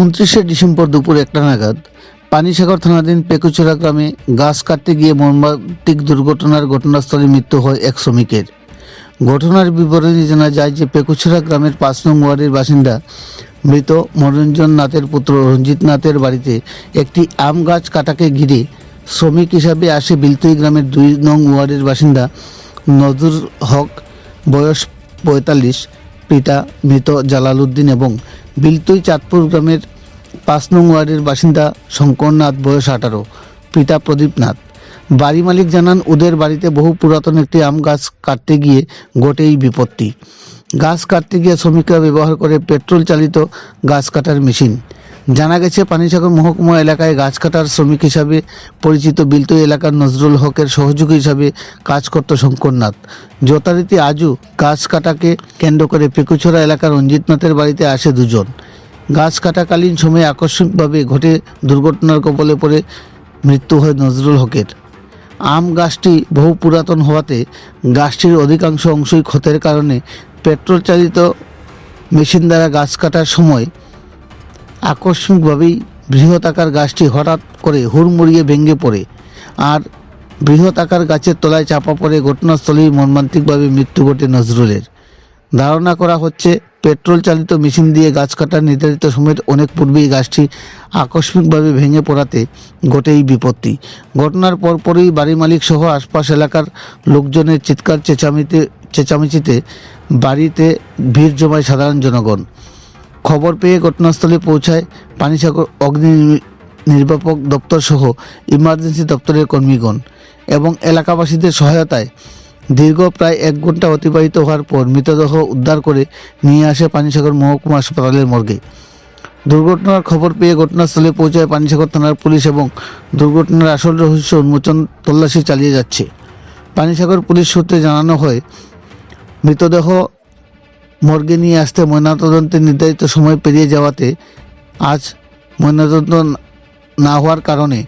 উনত্রিশে ডিসেম্বর দুপুর একটা নাগাদ পানিসাগর থানাধীন পেকুচড়া গ্রামে গাছ কাটতে গিয়ে মর্মান্তিক দুর্ঘটনার ঘটনাস্থলে মৃত্যু হয় এক শ্রমিকের। ঘটনার বিবরণী জানা যায় যে পেকুছড়া গ্রামের পাঁচ নং ওয়ার্ডের বাসিন্দা মৃত মনোরঞ্জন নাথের পুত্র রঞ্জিত নাথের বাড়িতে একটি আম গাছ কাটাকে ঘিরে শ্রমিক হিসাবে আসে বিলতুই গ্রামের দুই নং ওয়ার্ডের বাসিন্দা নজরুল হক, বয়স পঁয়তাল্লিশ, পিতা মৃত জালালউদ্দিন এবং বিলতুই চাঁদপুর গ্রামের পাঁচ নং ওয়ার্ডের বাসিন্দা শঙ্করনাথ, বয়স আঠারো, পিতা প্রদীপ নাথ। বাড়ি মালিক জানান, ওদের বাড়িতে বহু পুরাতন একটি আম গাছ কাটতে গিয়ে ঘটে এই বিপত্তি। গাছ কাটতে গিয়ে শ্রমিকরা ব্যবহার করে পেট্রোল চালিত গাছ কাটার মেশিন। জানা গেছে, পানিসাগর মহকুমা এলাকায় গাছ কাটার শ্রমিক হিসাবে পরিচিত বিলতই এলাকার নজরুল হকের সহযোগী হিসাবে কাজ করত শঙ্করনাথ। যথারীতি আজও গাছ কাটাকে কেন্দ্র করে পেকুছড়া এলাকার রঞ্জিতনাথের বাড়িতে আসে দুজন। গাছ কাটাকালীন সময়ে আকস্মিকভাবে ঘটে দুর্ঘটনার কবলে পড়ে মৃত্যু হয় নজরুল হকের। আম গাছটি বহু পুরাতন হওয়াতে গাছটির অধিকাংশ অংশই ক্ষতের কারণে পেট্রোল চালিত মেশিন দ্বারা গাছ কাটার সময় আকস্মিকভাবেই বৃহৎ আকার গাছটি হঠাৎ করে হুড়মুড়িয়ে ভেঙে পড়ে আর বৃহৎ আকার গাছের তলায় চাপা পড়ে ঘটনাস্থলেই মর্মান্তিকভাবে মৃত্যু ঘটে নজরুলের। ধারণা করা হচ্ছে পেট্রোল চালিত মেশিন দিয়ে গাছ কাটার নির্ধারিত সময়ের অনেক পূর্বেই গাছটি আকস্মিকভাবে ভেঙে পড়াতে ঘটে এই বিপত্তি। ঘটনার পরপরই বাড়ি মালিক সহ আশপাশ এলাকার লোকজনের চিৎকার, চেঁচামিতে, চেঁচামেচিতে বাড়িতে ভিড় জমায় সাধারণ জনগণ। খবর পেয়ে ঘটনাস্থলে পৌঁছায় পানিসাগর অগ্নি নির্বাপক দপ্তর সহ ইমার্জেন্সি দপ্তরের কর্মীগণ এবং এলাকাবাসীদের সহায়তায় দীর্ঘ প্রায় এক ঘণ্টা অতিবাহিত হওয়ার পর মৃতদেহ উদ্ধার করে নিয়ে আসে পানিসাগর মহকুমা হাসপাতালের মর্গে। দুর্ঘটনার খবর পেয়ে ঘটনাস্থলে পৌঁছায় পানিসাগর থানার পুলিশ এবং দুর্ঘটনার আসল রহস্য উন্মোচন তল্লাশি চালিয়ে যাচ্ছে। পানিসাগর পুলিশ সূত্রে জানানো হয়, মৃতদেহ মর্গে নিয়ে আসতে ময়নাতদন্তের নির্ধারিত সময় পেরিয়ে যাওয়াতে আজ ময়নাতদন্ত না হওয়ার কারণে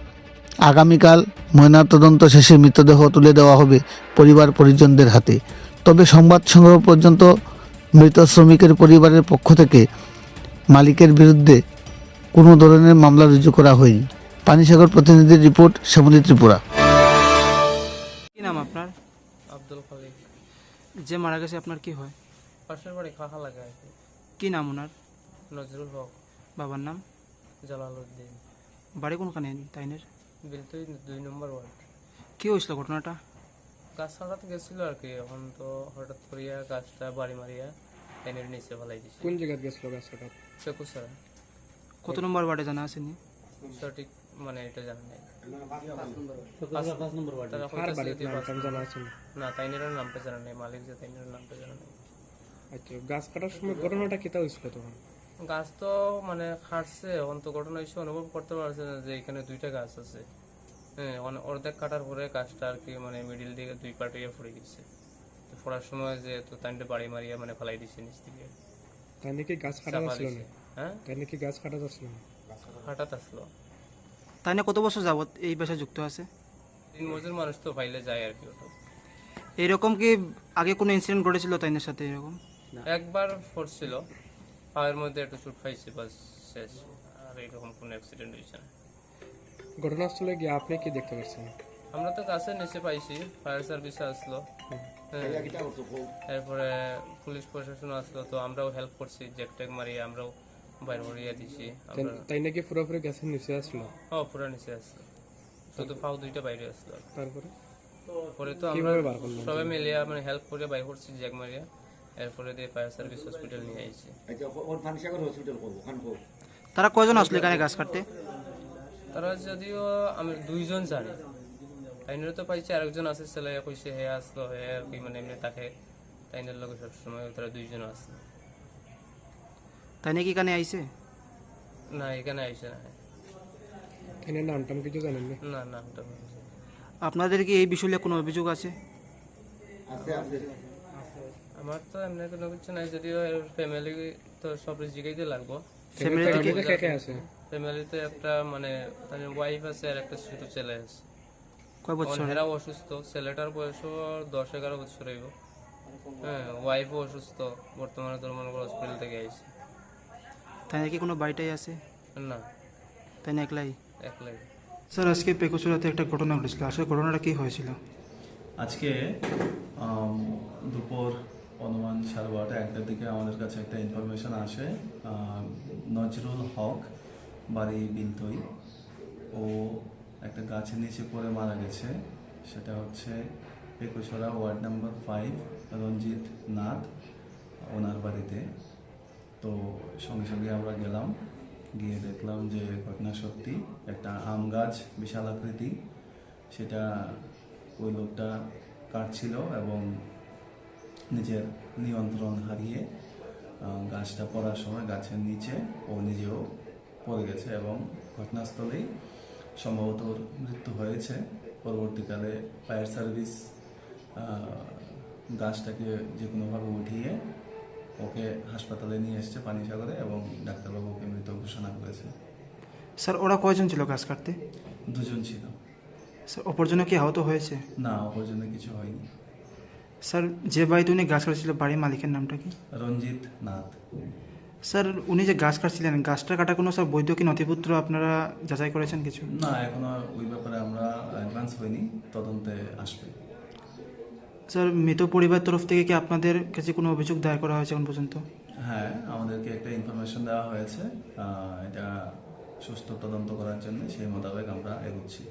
আগামীকাল ময়নাতদন্ত শেষে মৃতদেহ তুলে দেওয়া হবে পরিবার পরিজনদের হাতে। তবে সংবাদ সংগ্রহ পর্যন্ত মৃত শ্রমিকের পরিবারের পক্ষ থেকে মালিকের বিরুদ্ধে কোনো ধরনের মামলা রুজু করা হয়নি। পানিসাগর প্রতিনিধির রিপোর্ট শ্যামলী ত্রিপুরা। কি নাম আপনার? আব্দুল খালিক। যে মারা গেছে আপনার কি হয়? পাশের বাড়ি খাখা লাগে আর কি। কি নাম ওনার? নজরুল হক। বাবার নাম? জালালউদ্দিন। বাড়ি কোনখানে তাইনের? বিলতুই দুই নম্বর ওয়ার্ড। কি হয়েছিল ঘটনাটা? গাছ কাটাতে গেছিল আর কি এখন তো হঠাৎ করিয়া গাছটা বাড়ি মারিয়া এনের নিচে ফেলাই দিছে। কোন জায়গায় গেছিল গাছ কাটা পেকুসারা কত নম্বর ওয়ার্ডে জানা আসেনি সঠিক মানে এটা জানা নেই। পাঁচ- জানা আছে না? না তাইনের নামটা জানা নেই মালিক যে তাইনের নামটা জানা নেই। আচ্ছা গাছ কাটার সময় ঘটনাটা কিতা হয়েছিল তখন গাছ তো মানে খাটছে এখন তো ঘটনা হিসেবে অনুভব করতে পারছে না যে এখানে দুইটা গাছ আছে। হ্যাঁ অর্ধেক কাটার পরে গাছটা আর কি মানে মিডিল দিকে দুই পার্ট হয়ে পড়ে গেছে। তো পড়ার সময় যে তো তাইনটা বাড়ি মারিয়া মানে ফেলাই দিছে নিচ থেকে তাই নাকি গাছ কাটা দিছে। না হ্যাঁ? তাই নাকি গাছ কাটা যাচ্ছিল না হঠাৎ আসলো। তাইনে কত বছর যাবত এই পেশায় যুক্ত আছে? দিন মজুর মানুষ তো পাইলে যায় আর কি ওটা। এইরকম কি আগে কোনো ইনসিডেন্ট ঘটেছিল তাইনের সাথে এরকম? একবার পড়ছিল পায়ের মধ্যে একটু চুট খাইছে বাস শেষ। আর এরকম কোনো অ্যাক্সিডেন্ট হয়েছে না। ঘটনাস্থলে গিয়ে আপনি কি দেখতে পাচ্ছেন? আমরা তো কাছে নিচে পাইছি ফায়ার সার্ভিস আসলো। হ্যাঁ। এরপরে পুলিশ প্রশাসন আসলো তো আমরাও হেল্প করছি জ্যাক ট্যাক মারিয়ে আমরাও বাইর করিয়ে দিছি। তাই নাকি পুরোপুরি গাছের নিচে আসলো? ও পুরো নিচে আসলো। শুধু পাও দুইটা বাইরে আসলো। তারপরে? পরে তো আমরা সবাই মিলিয়ে মানে হেল্প করে বাইর করছি জ্যাক মারিয়া। এরপরে দিয়ে ফায়ার সার্ভিস হসপিটাল নিয়ে আইছি। আচ্ছা ওর ফানিসাগর হসপিটাল করব ওখান করব তারা কয়জন আসলো এখানে গাছ কাটতে? তারা যদিও আমি দুইজন জানি। তাইনের তো পাইছি আরেকজন আছে ছেলে কইছে হে আসলো হে আর কি মানে এমনি তাকে। তাইনের লগে সবসময় তারা দুইজন আসলো। তাইনে কি এখানে আইছে? না এখানে আইসে না। এখানে নাম টাম কিছু জানেন না? না না। ওটা আপনাদের কি এই বিষয়ে কোনো অভিযোগ আছে? আছে আছে। আমার তো এমনি কোনো কিছু নাই যদিও ফ্যামিলি তো সব জিগাইতে লাগবো। ফ্যামিলি ফ্যামিলিতে কে কে আছে? ফ্যামিলিতে একটা মানে ওয়াইফ আছে আর একটা ছোট ছেলে আছে। কয় বছর? এরাও অসুস্থ ছেলেটার বয়সও দশ এগারো বছর হইব। হ্যাঁ ওয়াইফও অসুস্থ বর্তমানে তোর মনে করো হসপিটাল থেকে আইছে। তাইনে কি কোনো বাড়িটাই আছে? না। তাই না একলাই? একলাই। স্যার আজকে পেকুচুরাতে একটা ঘটনা ঘটেছিল। আসলে ঘটনাটা কি হয়েছিল? আজকে দুপুর অনুমান সাড়ে বারোটা একটার দিকে আমাদের কাছে একটা ইনফরমেশন আসে নজরুল হক বাড়ি বিলতই। ও একটা গাছের নিচে পড়ে মারা গেছে। সেটা হচ্ছে একুশরা ward number five Ranjit Nath ওনার বাড়িতে। তো সঙ্গে সঙ্গে আমরা গেলাম, গিয়ে দেখলাম যে ঘটনা সত্যি। একটা আম গাছ, বিশাল আকৃতি। সেটা ওই লোকটা কাটছিল এবং নিজের নিয়ন্ত্রণ হারিয়ে গাছটা পড়ার সময় গাছের নিচে ও নিজেও পড়ে গেছে এবং ঘটনাস্থলেই সম্ভবত মৃত্যু হয়েছে। পরবর্তীকালে ফায়ার সার্ভিস গাছটাকে যে কোনোভাবে উঠিয়ে ওকে হাসপাতালে নিয়ে এসছে পানিসাগরে এবং ডাক্তারবাবু ওকে মৃত ঘোষণা করেছে। স্যার ওরা কয়জন ছিল গাছ কাটতে? দুজন ছিল। স্যার অপরজনে কি আহত হয়েছে? না অপরজনে কিছু হয়নি। স্যার যে বাড়িতে উনি গাছ কাটছিল বাড়ির মালিকের নামটা কি? রঞ্জিত নাথ। স্যার উনি যে গাছ কাটছিলেন গাছটা কাটা কোনো স্যার বৈধ কি নথিপত্র আপনারা যাচাই করেছেন কিছু? না এখনও ওই ব্যাপারে আমরা অ্যাডভান্স হইনি তদন্তে আসবে। স্যার মৃত পরিবার তরফ থেকে কি আপনাদের কাছে কোনো অভিযোগ দায়ের করা হয়েছে এখন পর্যন্ত? হ্যাঁ আমাদেরকে একটা ইনফরমেশন দেওয়া হয়েছে এটা সুস্থ তদন্ত করার জন্য সেই মোতাবেক আমরা এগোচ্ছি।